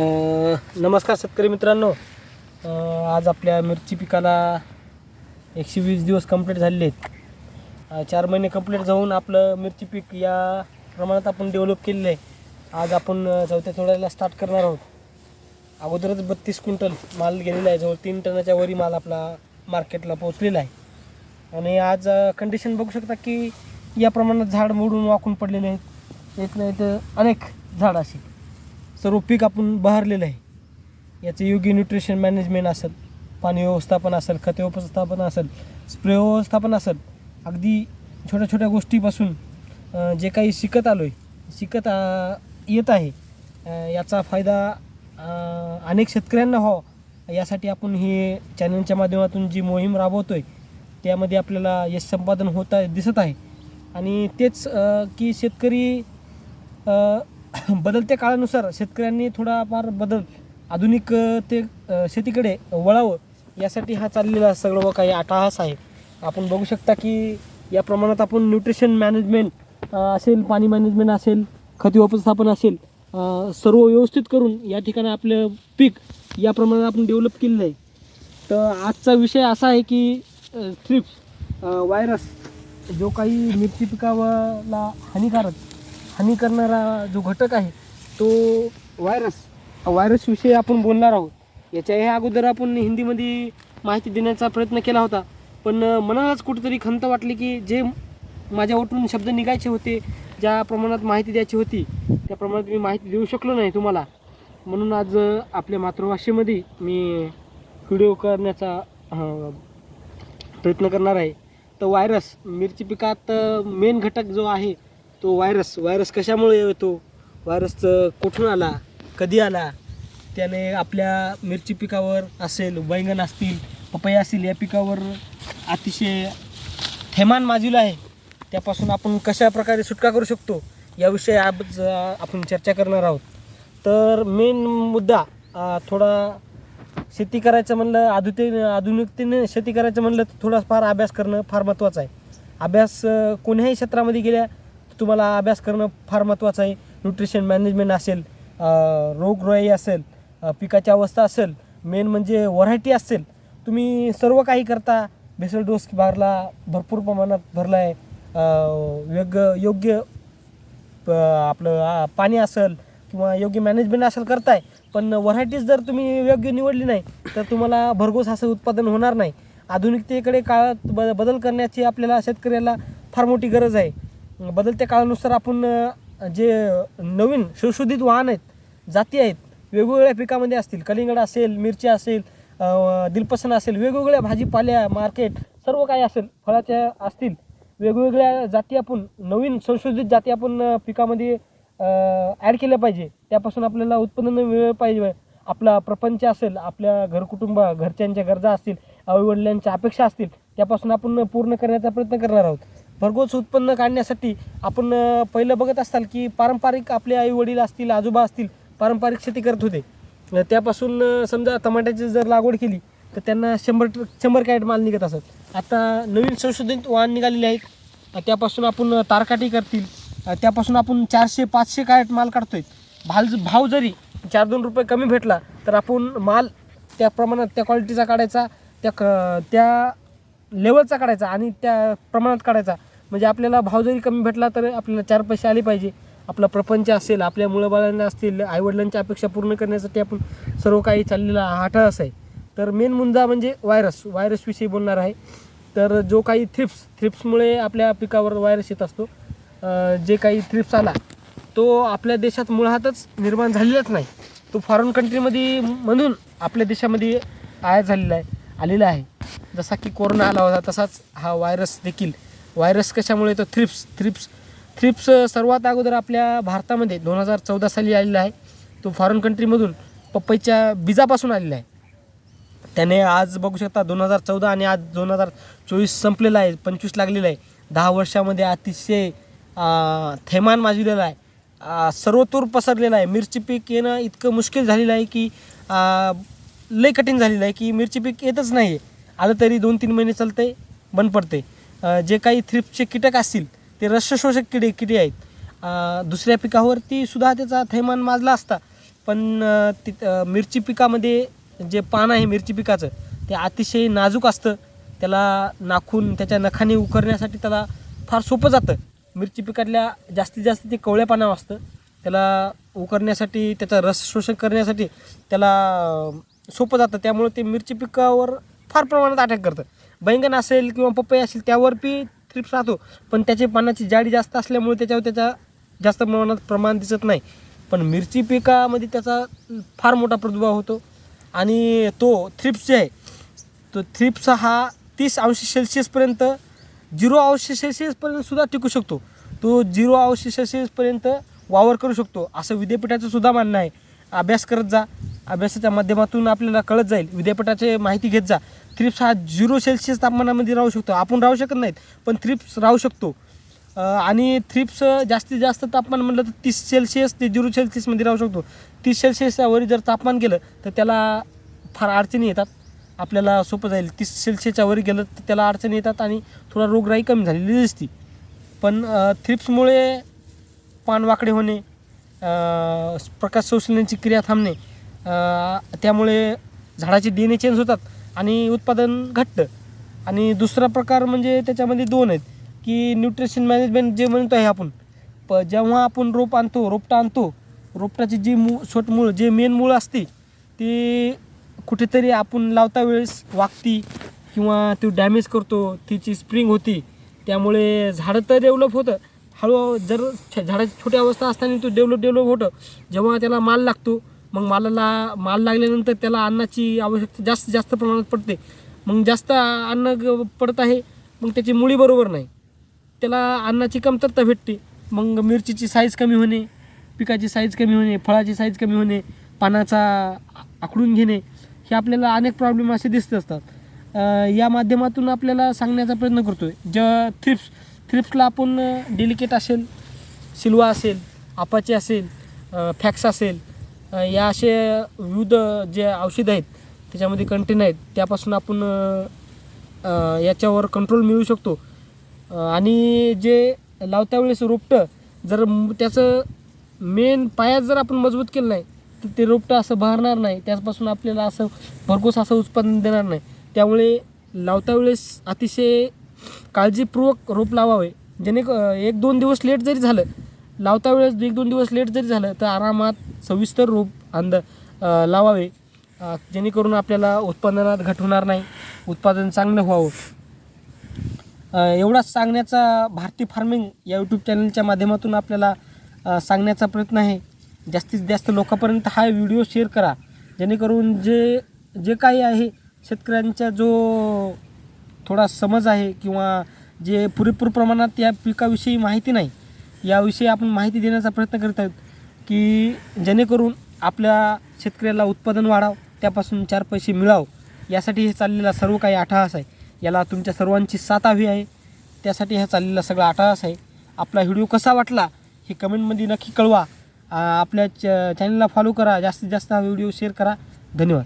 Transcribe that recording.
नमस्कार शेतकरी मित्रांनो. आज आपल्या मिरची पिकाला एकशे वीस दिवस कंप्लीट झालेले आहेत. चार महिने कंप्लीट जाऊन आपलं मिरची पीक या प्रमाणात आपण डेव्हलप केलेलं आहे. आज आपण चौथ्या थोड्याला स्टार्ट करणार आहोत. अगोदरच बत्तीस क्विंटल माल गेलेला आहे. जवळ तीन टनाच्या वरी माल आपला मार्केटला पोहोचलेला आहे. आणि आज कंडिशन बघू शकता की या प्रमाणात झाड मोडून वाकून पडलेले आहेत. एक नाही तर अनेक झाड असे. सर्व पीक आपण बहरलेलं आहे. याचे योग्य न्यूट्रिशन मॅनेजमेंट असेल पाणी व्यवस्थापन असेल खते व्यवस्थापन असेल स्प्रे व्यवस्थापन असेल अगदी छोट्या छोट्या गोष्टीपासून जे काही शिकत आलो आहे शिकत येत आहे याचा फायदा अनेक शेतकऱ्यांना व्हावा. यासाठी आपण हे चॅनलच्या माध्यमातून जी मोहीम राबवतो आहे त्यामध्ये आपल्याला यश संपादन होत आहे दिसत आहे. आणि तेच की शेतकरी बदलत्या काळानुसार शेतकऱ्यांनी थोडाफार बदल आधुनिक ते शेतीकडे वळावं यासाठी हा चाललेला सगळं व काही आटाहास आहे. आपण बघू शकता की या प्रमाणात आपण न्यूट्रिशन मॅनेजमेंट असेल पाणी मॅनेजमेंट असेल खत व्यवस्थापन असेल सर्व व्यवस्थित करून या ठिकाणी आपलं पीक या प्रमाणात आपण डेव्हलप केलेलं आहे. तर आजचा विषय असा आहे की थ्रिप्स व्हायरस जो काही मिरची पिकाला हानिकारक हानी करणारा जो घटक आहे तो व्हायरस व्हायरसविषयी आपण बोलणार आहोत. याच्या ह्या अगोदर आपण हिंदीमध्ये माहिती देण्याचा प्रयत्न केला होता. पण मनालाच कुठेतरी खंत वाटली की जे माझ्या ओटून शब्द निघायचे होते ज्या प्रमाणात माहिती द्यायची होती त्या प्रमाणात मी माहिती देऊ शकलो नाही तुम्हाला. म्हणून आज आपल्या मातृभाषेमध्ये मी व्हिडिओ करण्याचा प्रयत्न करणार आहे. तर व्हायरस मिरची पिकात मेन घटक जो आहे तो व्हायरस व्हायरस कशामुळे येतो व्हायरस कुठून आला? कधी आला? त्याने आपल्या मिरची पिकावर असेल बैंगन असतील पपई असतील या पिकावर अतिशय थैमान माजविलं आहे. त्यापासून आपण कशा प्रकारे सुटका करू शकतो? याविषयी आज आपण चर्चा करणार आहोत. तर मेन मुद्दा थोडा शेती करायचं म्हणलं आधुते आधुनिकतेने शेती करायचं म्हणलं तर थोडाफार अभ्यास करणं फार महत्त्वाचं आहे. अभ्यास अ, कोण्याही क्षेत्रामध्ये गेल्या तुम्हाला अभ्यास करणं फार महत्त्वाचं आहे. न्यूट्रिशन मॅनेजमेंट असेल रोगराई असेल पिकाची अवस्था असेल मेन म्हणजे व्हरायटी असेल. तुम्ही सर्व काही करता भेसळ डोस भरला भरपूर प्रमाणात भरला आहे योग्य योग्य प- आपलं पाणी असेल किंवा योग्य मॅनेजमेंट असेल करताय पण व्हरायटीज जर तुम्ही योग्य निवडली नाही तर तुम्हाला भरघोस असं उत्पादन होणार नाही. आधुनिकतेकडे काळात ब बदल करण्याची आपल्याला शेतकऱ्याला फार मोठी गरज आहे. बदलत्या काळानुसार आपण जे नवीन सुशोधित वाहन आहेत जाती आहेत वेगवेगळ्या पिकामध्ये असतील कलिंगड असेल मिरची असेल दिलपसन असेल वेगवेगळ्या भाजीपाल्या मार्केट सर्व काही असेल फळाच्या असतील वेगवेगळ्या जाती आपण नवीन संशोधित जाती आपण पिकामध्ये ॲड केल्या पाहिजे. त्यापासून आपल्याला उत्पन्न मिळलं पाहिजे. आपला प्रपंच असेल आपल्या घरकुटुंब घरच्यांच्या गरजा असतील आईवडिलांच्या अपेक्षा असतील त्यापासून आपण पूर्ण करण्याचा प्रयत्न करणार आहोत. भरघोस उत्पन्न काढण्यासाठी आपण पहिलं बघत असाल की पारंपरिक आपले आईवडील असतील आजोबा असतील पारंपरिक शेती करत होते. त्यापासून समजा टमाट्याची जर लागवड केली तर त्यांना शंभर शंभर कॅरेट माल निघत असत. आता नवीन संशोधित वाहन निघालेले आहेत. त्यापासून आपण तारकाटी करतील. त्यापासून आपण चारशे पाचशे कॅरेट माल काढतोय. भाल भाव जरी चार दोन रुपये कमी भेटला तर आपण माल त्या प्रमाणात त्या क्वालिटीचा काढायचा त्या क त्या लेवलचा काढायचा आणि त्या प्रमाणात काढायचा. म्हणजे आपल्याला भाव जरी कमी भेटला तर आपल्याला चार पैसे आले पाहिजे. आपला प्रपंच असेल आपल्या मुळबाळांना असतील आईवडिलांच्या अपेक्षा पूर्ण करण्यासाठी आपण सर्व काही चाललेला हा अट्टहास आहे. तर मेन मुद्दा म्हणजे व्हायरस व्हायरसविषयी बोलणार आहे. तर जो काही थ्रिप्स थ्रिप्समुळे आपल्या पिकावर व्हायरस येत असतो. जे काही थ्रिप्स आला तो आपल्या देशात मुळातच निर्माण झालेलाच नाही. तो फॉरेन कंट्रीमध्ये म्हणून आपल्या देशामध्ये आयात झालेला आहे आलेला आहे. जसा की कोरोना आला होता तसाच हा व्हायरस देखील व्हायरस कशामुळे तो थ्रिप्स थ्रिप्स. थ्रिप्स सर्वात अगोदर आपल्या भारतामध्ये दोन हजार चौदा साली आलेला आहे. तो फॉरेन कंट्रीमधून पपईच्या बीजापासून आलेला आहे. त्याने आज बघू शकता दोन हजार चौदा आणि आज दोन हजार चोवीस संपलेला आहे पंचवीस लागलेला आहे. दहा वर्षामध्ये अतिशय थैमान माजलेला आहे. सर्वतूर पसरलेला आहे. मिरची पीक येणं इतकं मुश्किल झालेलं आहे की लय कठीण झालेलं आहे की मिरची पीक येतच नाही आहे आलं तरी दोन तीन महिने चालते बंद पडते जे काही थ्रिप्सचे कीटक असतील ते रसशोषक किडे किडे आहेत. दुसऱ्या पिकावरती सुद्धा त्याचा थैमान माजला असता. पण ति मिरची पिकामध्ये जे पान आहे मिरची पिकाचं ते अतिशय नाजूक असतं. त्याला नाखून त्याच्या नखाने उकरण्यासाठी त्याला फार सोपं जातं. मिरची पिकातल्या जास्तीत जास्त ते कवळ्या पानावर असतं. त्याला उकरण्यासाठी त्याचा रस शोषण करण्यासाठी त्याला सोपं जातं. त्यामुळे ते मिरची पिकावर फार प्रमाणात अटॅक करतं. बैंगन असेल किंवा पपई असेल त्यावर बी थ्रिप्स राहतो. पण त्याची पानाची जाडी जास्त असल्यामुळे त्याच्यावर त्याचा जास्त प्रमाणात प्रमाण दिसत नाही. पण मिरची पिकामध्ये त्याचा फार मोठा प्रादुर्भाव होतो. आणि तो थ्रिप्स जे आहे तो थ्रिप्स हा तीस अंश सेल्सिअसपर्यंत झिरो अंश सेल्सिअसपर्यंतसुद्धा टिकू शकतो. तो झिरो अंश सेल्सिअसपर्यंत वावर करू शकतो. असं विद्यापीठाचं सुद्धा मानणं आहे. अभ्यास करत जा. अभ्यासाच्या माध्यमातून आपल्याला कळत जाईल. विद्यापीठाचे माहिती घेत जा. थ्रिप्स हा झिरो सेल्सिअस तापमानामध्ये राहू शकतो. आपण राहू शकत नाहीत पण थ्रिप्स राहू शकतो. आणि थ्रिप्स जास्तीत जास्त तापमान म्हटलं तर तीस सेल्सिअस ते झिरो सेल्सिअसमध्ये राहू शकतो. तीस सेल्सिअसच्या वरी जर तापमान गेलं तर त्याला फार अडचणी येतात. आपल्याला सोपं जाईल. तीस सेल्सिअसच्या वर गेलं तर त्याला अडचणी येतात आणि थोडा रोगराई कमी झालेली दिसते. पण थ्रिप्समुळे पान वाकडे होणे प्रकाश शोषण्याची क्रिया थांबणे त्यामुळे झाडाचे डी एन ए चेंज होतात आणि उत्पादन घटतं आणि दुसरा प्रकार म्हणजे त्याच्यामध्ये दोन आहेत की न्यूट्रिशन मॅनेजमेंट जे म्हणतो आहे आपण प जेव्हा आपण रोप आणतो रोपटा आणतो रोपटाची जी मू छोट मूळ जे मेन मूळ असते ती कुठेतरी आपण लावता वेळेस वागती किंवा ती डॅमेज करतो तिची स्प्रिंग होती त्यामुळे झाडं तर डेव्हलप होतं. हळूहळू जर छ- झाडाची छोटी अवस्था असताना तो डेव्हलप डेव्हलप होतं जेव्हा त्याला माल लागतो मग मालाला माल लागल्यानंतर त्याला अन्नाची आवश्यकता जास्त जास्त प्रमाणात पडते. मग जास्त अन्न ग- पडत आहे मग त्याची मुळी बरोबर नाही. त्याला अन्नाची कमतरता भेटते. मग मिरचीची साईज कमी होणे पिकाची साईज कमी होणे फळाची साईज कमी होणे पानाचा आखडून घेणे हे आपल्याला अनेक प्रॉब्लेम असे दिसत असतात. या माध्यमातून आपल्याला सांगण्याचा प्रयत्न करतो आहे ज थ्रिप्स थ्रिप्सला आपण डेलिकेट असेल सिल्वा असेल आपाचे असेल फॅक्स असेल या असे विविध जे औषधं आहेत त्याच्यामध्ये कंटेन आहेत त्यापासून आपण याच्यावर कंट्रोल मिळू शकतो. आणि जे लावत्या वेळेस रोपटं जर त्याचं मेन पायात जर आपण मजबूत केलं नाही तर ते रोपटं असं बहरणार नाही. त्याचपासून आपल्याला असं भरघोस असं उत्पादन देणार नाही. त्यामुळे लावता वेळेस अतिशय काळजीपूर्वक रोप लावावे. जेणे एक दोन दिवस लेट जरी झालं लावता वेळेस एक दोन दिवस लेट जरी झालं तर आरामात सविस्तर रूप अंद लावावे जेणेकरून आपल्याला उत्पादनात घट होणार नाही उत्पादन चांगलं व्हावं. एवढाच सांगण्याचा भारती फार्मिंग या यूट्यूब चॅनलच्या माध्यमातून आपल्याला सांगण्याचा प्रयत्न आहे. जास्तीत जास्त लोकांपर्यंत हा व्हिडिओ शेअर करा. जेणेकरून जे जे काही आहे शेतकऱ्यांचा जो थोडा समज आहे किंवा जे पुरेपूर प्रमाणात या पिकाविषयी माहिती नाही याविषयी आपण माहिती देण्याचा प्रयत्न करत आहोत. की जेणेकरून आपल्या शेतकऱ्याला उत्पादन वाढावं त्यापासून चार पैसे मिळावं यासाठी हे चाललेला सर्व काही अट्टहास आहे. याला तुमच्या सर्वांची साथ हवी आहे. त्यासाठी हा चाललेला सगळा अट्टहास आहे. आपला व्हिडिओ कसा वाटला हे कमेंटमध्ये नक्की कळवा. आपल्या च चॅनलला फॉलो करा. जास्तीत जास्त हा व्हिडिओ शेअर करा. धन्यवाद.